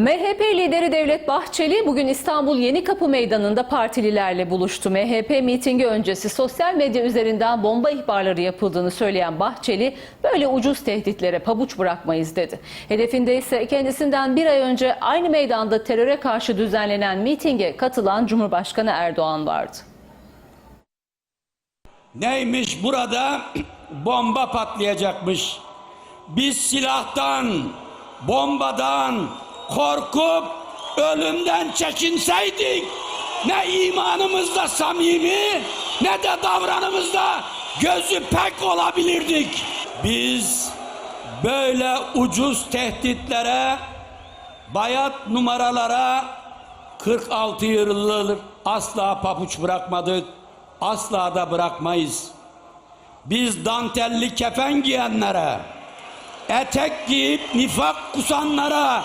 MHP lideri Devlet Bahçeli bugün İstanbul Yenikapı Meydanı'nda partililerle buluştu. MHP mitingi öncesi sosyal medya üzerinden bomba ihbarları yapıldığını söyleyen Bahçeli böyle ucuz tehditlere pabuç bırakmayız dedi. Hedefinde ise kendisinden bir ay önce aynı meydanda teröre karşı düzenlenen mitinge katılan Cumhurbaşkanı Erdoğan vardı. Neymiş burada? Bomba patlayacakmış. Biz silahtan, bombadan korkup ölümden çekinseydik ne imanımızda samimi ne de davranımızda gözü pek olabilirdik. Biz böyle ucuz tehditlere, bayat numaralara 46 yıldır asla papuç bırakmadık. Asla da bırakmayız. Biz dantelli kefen giyenlere, etek giyip nifak kusanlara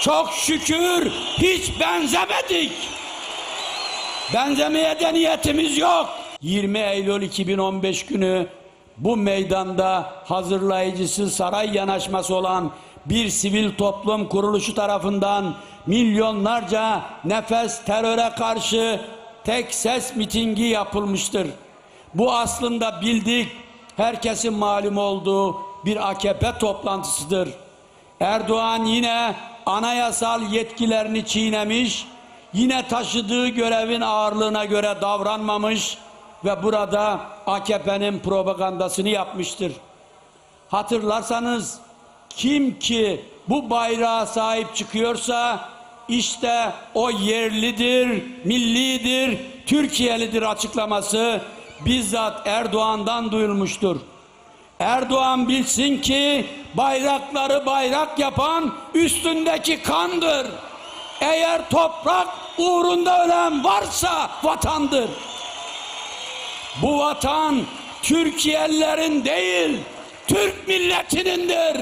çok şükür hiç benzemedik. Benzemeye de niyetimiz yok. 20 Eylül 2015 günü bu meydanda hazırlayıcısı saray yanaşması olan bir sivil toplum kuruluşu tarafından milyonlarca nefes teröre karşı tek ses mitingi yapılmıştır. Bu aslında bildik, herkesin malum olduğu bir AKP toplantısıdır. Erdoğan yine anayasal yetkilerini çiğnemiş, yine taşıdığı görevin ağırlığına göre davranmamış ve burada AKP'nin propagandasını yapmıştır. Hatırlarsanız kim ki bu bayrağa sahip çıkıyorsa işte o yerlidir, millidir, Türkiye'lidir açıklaması bizzat Erdoğan'dan duyulmuştur. Erdoğan bilsin ki bayrakları bayrak yapan üstündeki kandır. Eğer toprak uğrunda ölen varsa vatandır. Bu vatan Türkiye'lilerin değil, Türk milletinindir.